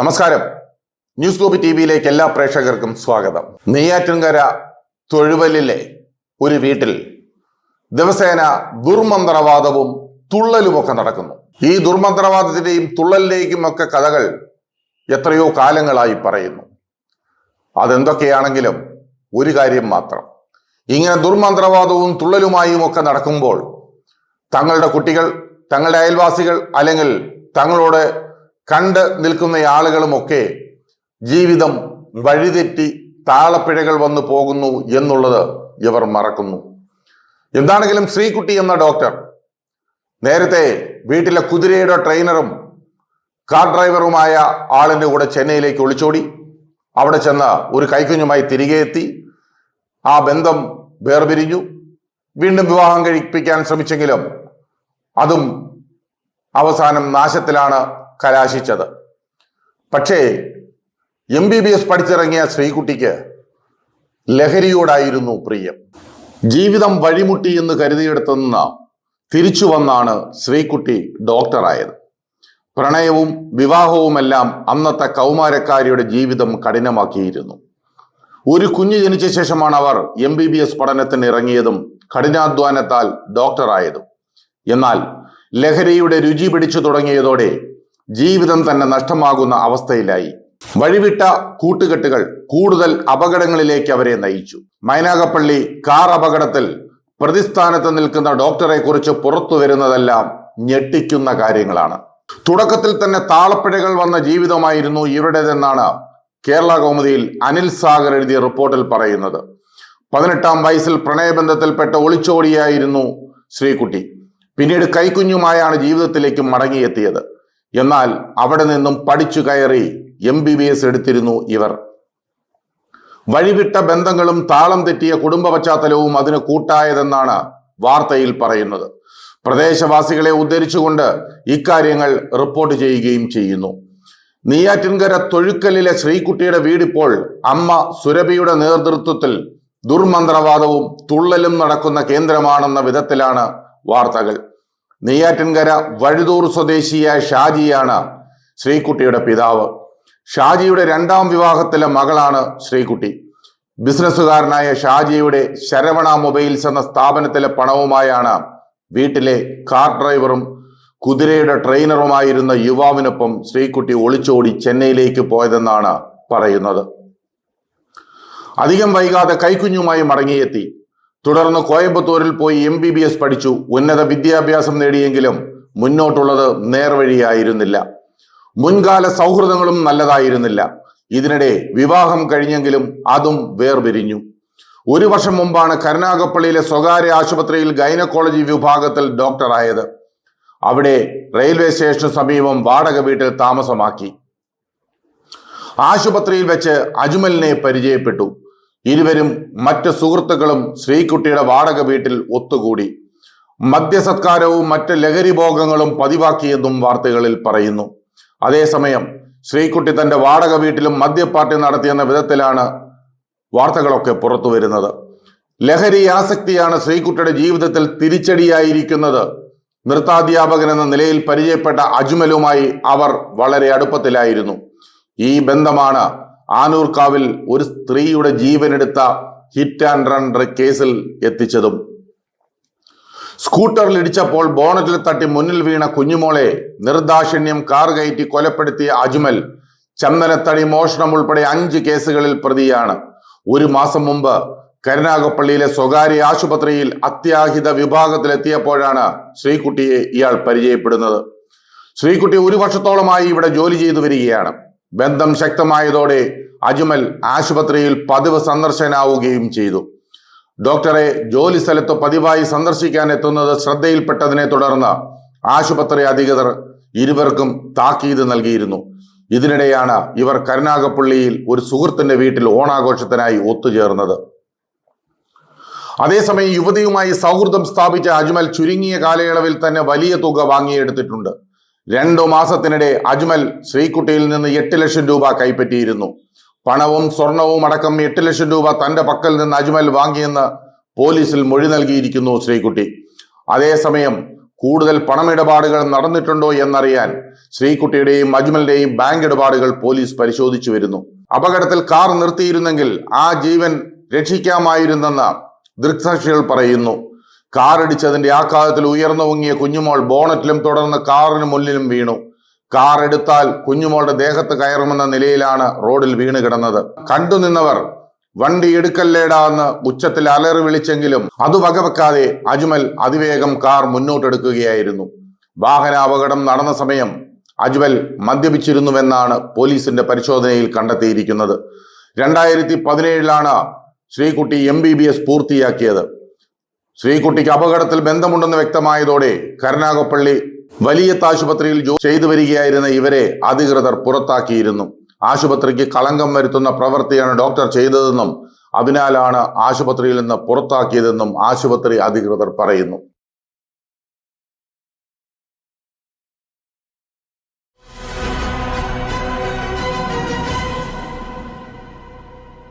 നമസ്കാരം. News globe T വിയിലേക്ക് എല്ലാ പ്രേക്ഷകർക്കും സ്വാഗതം. നെയ്യാറ്റിൻകര തൊഴുവലിലെ ഒരു വീട്ടിൽ ദിവസേന ദുർമന്ത്രവാദവും തുള്ളലുമൊക്കെ നടക്കുന്നു. ഈ ദുർമന്ത്രവാദത്തിന്റെയും തുള്ളലിലേക്കും ഒക്കെ കഥകൾ എത്രയോ കാലങ്ങളായി പറയുന്നു. അതെന്തൊക്കെയാണെങ്കിലും ഒരു കാര്യം മാത്രം. ഇങ്ങനെ ദുർമന്ത്രവാദവും തുള്ളലുമായും ഒക്കെ നടക്കുമ്പോൾ തങ്ങളുടെ കുട്ടികൾ തങ്ങളുടെ അയൽവാസികൾ അല്ലെങ്കിൽ തങ്ങളോട് കണ്ട് നിൽക്കുന്ന ആളുകളുമൊക്കെ ജീവിതം വഴിതെറ്റി താളപ്പിഴകൾ വന്നു പോകുന്നു എന്നുള്ളത് ഇവർ മറക്കുന്നു. എന്താണെങ്കിലും ശ്രീകുട്ടി എന്ന ഡോക്ടർ നേരത്തെ വീട്ടിലെ കുതിരയുടെ ട്രെയിനറും കാർ ഡ്രൈവറുമായ ആളിന്റെ കൂടെ ചെന്നൈയിലേക്ക് ഒളിച്ചോടി. അവിടെ ചെന്ന് ഒരു കൈക്കുഞ്ഞുമായി തിരികെ എത്തി. ആ ബന്ധം വേർപിരിഞ്ഞു. വീണ്ടും വിവാഹം കഴിപ്പിക്കാൻ ശ്രമിച്ചെങ്കിലും അതും അവസാനം നാശത്തിലാണ് കലാശിച്ചത്. പക്ഷേ എം ബി ബി എസ് പഠിച്ചിറങ്ങിയ ശ്രീകുട്ടിക്ക് ലഹരിയോടായിരുന്നു പ്രിയം. ജീവിതം വഴിമുട്ടി എന്ന് കരുതിയെടുത്തുനിന്ന് തിരിച്ചു വന്നാണ് ശ്രീകുട്ടി ഡോക്ടറായത്. പ്രണയവും വിവാഹവുമെല്ലാം അന്നത്തെ കൗമാരക്കാരിയുടെ ജീവിതം കഠിനമാക്കിയിരുന്നു. ഒരു കുഞ്ഞു ജനിച്ച ശേഷമാണ് അവർ എം ബി ബി എസ് പഠനത്തിന് ഇറങ്ങിയതും കഠിനാധ്വാനത്താൽ ഡോക്ടറായതും. എന്നാൽ ലഹരിയുടെ രുചി പിടിച്ചു തുടങ്ങിയതോടെ ജീവിതം തന്നെ നഷ്ടമാകുന്ന അവസ്ഥയിലായി. വഴിവിട്ട കൂട്ടുകെട്ടുകൾ കൂടുതൽ അപകടങ്ങളിലേക്ക് അവരെ നയിച്ചു. മൈനാഗപ്പള്ളി കാർ അപകടത്തിൽ പ്രതിസ്ഥാനത്ത് നിൽക്കുന്ന ഡോക്ടറെ കുറിച്ച് പുറത്തു വരുന്നതെല്ലാം ഞെട്ടിക്കുന്ന കാര്യങ്ങളാണ്. തുടക്കത്തിൽ തന്നെ താളപ്പിഴകൾ വന്ന ജീവിതമായിരുന്നു ഇവരുടേതെന്നാണ് കേരള കൗമുദിയിൽ അനിൽ സാഗർ എഴുതിയ റിപ്പോർട്ടിൽ പറയുന്നത്. പതിനെട്ടാം വയസ്സിൽ പ്രണയബന്ധത്തിൽപ്പെട്ട ഒളിച്ചോടിയായിരുന്നു ശ്രീകുട്ടി. പിന്നീട് കൈക്കുഞ്ഞുമായാണ് ജീവിതത്തിലേക്ക് മടങ്ങിയെത്തിയത്. എന്നാൽ അവിടെ നിന്നും പഠിച്ചു കയറി എം ബി ബി എസ് എടുത്തിരുന്നു ഇവർ. വഴിവിട്ട ബന്ധങ്ങളും താളം തെറ്റിയ കുടുംബ പശ്ചാത്തലവും അതിന് കൂട്ടായതെന്നാണ് വാർത്തയിൽ പറയുന്നത്. പ്രദേശവാസികളെ ഉദ്ധരിച്ചുകൊണ്ട് ഇക്കാര്യങ്ങൾ റിപ്പോർട്ട് ചെയ്യുകയും ചെയ്യുന്നു. നെയ്യാറ്റിൻകര തൊഴുക്കലിലെ ശ്രീകുട്ടിയുടെ വീടിപ്പോൾ അമ്മ സുരഭിയുടെ നേതൃത്വത്തിൽ ദുർമന്ത്രവാദവും തുള്ളലും നടക്കുന്ന കേന്ദ്രമാണെന്ന വിധത്തിലാണ് വാർത്തകൾ. നെയ്യാറ്റിൻകര വഴുതൂർ സ്വദേശിയായ ഷാജിയാണ് ശ്രീകുട്ടിയുടെ പിതാവ്. ഷാജിയുടെ രണ്ടാം വിവാഹത്തിലെ മകളാണ് ശ്രീകുട്ടി. ബിസിനസ്സുകാരനായ ഷാജിയുടെ ശരവണ മൊബൈൽസ് എന്ന സ്ഥാപനത്തിലെ പണവുമായാണ് വീട്ടിലെ കാർ ഡ്രൈവറും കുതിരയുടെ ട്രെയിനറുമായിരുന്ന യുവാവിനൊപ്പം ശ്രീകുട്ടി ഒളിച്ചോടി ചെന്നൈയിലേക്ക് പോയതെന്നാണ് പറയുന്നത്. അധികം വൈകാതെ കൈക്കുഞ്ഞുമായി മടങ്ങിയെത്തി. തുടർന്ന് കോയമ്പത്തൂരിൽ പോയി എം ബി ബി എസ് പഠിച്ചു. ഉന്നത വിദ്യാഭ്യാസം നേടിയെങ്കിലും മുന്നോട്ടുള്ളത് നേർവഴിയായിരുന്നില്ല. മുൻകാല സൗഹൃദങ്ങളും നല്ലതായിരുന്നില്ല. ഇതിനിടെ വിവാഹം കഴിഞ്ഞെങ്കിലും അതും വേർപിരിഞ്ഞു. ഒരു വർഷം മുമ്പാണ് കരുനാഗപ്പള്ളിയിലെ സ്വകാര്യ ആശുപത്രിയിൽ ഗൈനക്കോളജി വിഭാഗത്തിൽ ഡോക്ടറായത് അവിടെ റെയിൽവേ സ്റ്റേഷന് സമീപം വാടക വീട്ടിൽ താമസമാക്കി. ആശുപത്രിയിൽ വെച്ച് അജ്മലിനെ പരിചയപ്പെട്ടു. ഇരുവരും മറ്റ് സുഹൃത്തുക്കളും ശ്രീകുട്ടിയുടെ വാടക വീട്ടിൽ ഒത്തുകൂടി. മദ്യസത്കാരവും മറ്റ് ലഹരിഭോഗങ്ങളും പതിവാക്കിയെന്നും വാർത്തകളിൽ പറയുന്നു. അതേസമയം ശ്രീകുട്ടി തന്റെ വാടക വീട്ടിലും മദ്യപാർട്ടി നടത്തിയെന്ന വിധത്തിലാണ് വാർത്തകളൊക്കെ പുറത്തു വരുന്നത്. ലഹരി ആസക്തിയാണ് ശ്രീകുട്ടിയുടെ ജീവിതത്തിൽ തിരിച്ചടിയായിരിക്കുന്നത്. നൃത്താധ്യാപകൻ എന്ന നിലയിൽ പരിചയപ്പെട്ട അജ്മലുമായി അവർ വളരെ അടുപ്പത്തിലായിരുന്നു. ഈ ബന്ധമാണ് ആനൂർക്കാവിൽ ഒരു സ്ത്രീയുടെ ജീവനെടുത്ത ഹിറ്റ് ആൻഡ് റൺ കേസിൽ എത്തിച്ചതും. സ്കൂട്ടറിൽ ഇടിച്ചപ്പോൾ ബോണറ്റിൽ തട്ടി മുന്നിൽ വീണ കുഞ്ഞുമോളെ നിർദാക്ഷിണ്യം കാർ കയറ്റി കൊലപ്പെടുത്തിയ അജ്മൽ ചന്ദനത്തടി മോഷണം ഉൾപ്പെടെ അഞ്ച് കേസുകളിൽ പ്രതിയാണ്. ഒരു മാസം മുമ്പ് കരുനാഗപ്പള്ളിയിലെ സ്വകാര്യ ആശുപത്രിയിൽ അത്യാഹിത വിഭാഗത്തിലെത്തിയപ്പോഴാണ് ശ്രീകുട്ടിയെ ഇയാൾ പരിചയപ്പെടുന്നത്. ശ്രീകുട്ടി ഒരു വർഷത്തോളമായി ഇവിടെ ജോലി ചെയ്തു വരികയാണ്. ബന്ധം ശക്തമായതോടെ അജ്മൽ ആശുപത്രിയിൽ പതിവ് സന്ദർശനാവുകയും ചെയ്തു. ഡോക്ടറെ ജോലി സ്ഥലത്ത് പതിവായി സന്ദർശിക്കാൻ എത്തുന്നത് ശ്രദ്ധയിൽപ്പെട്ടതിനെ തുടർന്ന് ആശുപത്രി അധികൃതർ ഇരുവർക്കും താക്കീത് നൽകിയിരുന്നു. ഇതിനിടെയാണ് ഇവർ കരുനാഗപ്പള്ളിയിൽ ഒരു സുഹൃത്തിന്റെ വീട്ടിൽ ഓണാഘോഷത്തിനായി ഒത്തുചേർന്നത്. അതേസമയം യുവതിയുമായി സൗഹൃദം സ്ഥാപിച്ച അജ്മൽ ചുരുങ്ങിയ കാലയളവിൽ തന്നെ വലിയ തുക വാങ്ങിയെടുത്തിട്ടുണ്ട്. രണ്ടു മാസത്തിനിടെ അജ്മൽ ശ്രീകുട്ടിയിൽ നിന്ന് എട്ട് ലക്ഷം രൂപ കൈപ്പറ്റിയിരുന്നു. പണവും സ്വർണവും അടക്കം എട്ട് ലക്ഷം രൂപ തന്റെ പക്കൽ നിന്ന് അജ്മൽ വാങ്ങിയെന്ന് പോലീസിൽ മൊഴി നൽകിയിരിക്കുന്നു ശ്രീകുട്ടി. അതേസമയം കൂടുതൽ പണമിടപാടുകൾ നടന്നിട്ടുണ്ടോ എന്നറിയാൻ ശ്രീകുട്ടിയുടെയും അജ്മലിന്റെയും ബാങ്ക് ഇടപാടുകൾ പോലീസ് പരിശോധിച്ചു വരുന്നു. അപകടത്തിൽ കാർ നിർത്തിയിരുന്നെങ്കിൽ ആ ജീവൻ രക്ഷിക്കാമായിരുന്നെന്ന് ദൃക്സാക്ഷികൾ പറയുന്നു. കാറിടിച്ചതിന്റെ ആഘാതത്തിൽ ഉയർന്നു പൊങ്ങിയ കുഞ്ഞുമോൾ ബോണറ്റിലും തുടർന്ന് കാറിന് മുന്നിലും വീണു. കാർ എടുത്താൽ കുഞ്ഞുമോളുടെ ദേഹത്ത് കയറുമെന്ന നിലയിലാണ് റോഡിൽ വീണ് കിടന്നത്. കണ്ടുനിന്നവർ വണ്ടി എടുക്കല്ലേടാ എന്ന് ഉച്ചത്തിൽ അലറി വിളിച്ചെങ്കിലും അത് വകവെക്കാതെ അജ്മൽ അതിവേഗം കാർ മുന്നോട്ടെടുക്കുകയായിരുന്നു. വാഹന അപകടം നടന്ന സമയം അജ്മൽ മദ്യപിച്ചിരുന്നുവെന്നാണ് പോലീസിന്റെ പരിശോധനയിൽ കണ്ടെത്തിയിരിക്കുന്നത്. രണ്ടായിരത്തി പതിനേഴിലാണ് Sreekutty M B B S പൂർത്തിയാക്കിയത്. ശ്രീകുട്ടിക്ക് അപകടത്തിൽ ബന്ധമുണ്ടെന്ന് വ്യക്തമായതോടെ കരുനാഗപ്പള്ളി വലിയ ആശുപത്രിയിൽ ജോലി ചെയ്തു വരികയായിരുന്ന ഇവരെ അധികൃതർ പുറത്താക്കിയിരുന്നു. ആശുപത്രിക്ക് കളങ്കം വരുത്തുന്ന പ്രവൃത്തിയാണ് ഡോക്ടർ ചെയ്തതെന്നും അതിനാലാണ് ആശുപത്രിയിൽ നിന്ന് പുറത്താക്കിയതെന്നും ആശുപത്രി അധികൃതർ പറയുന്നു.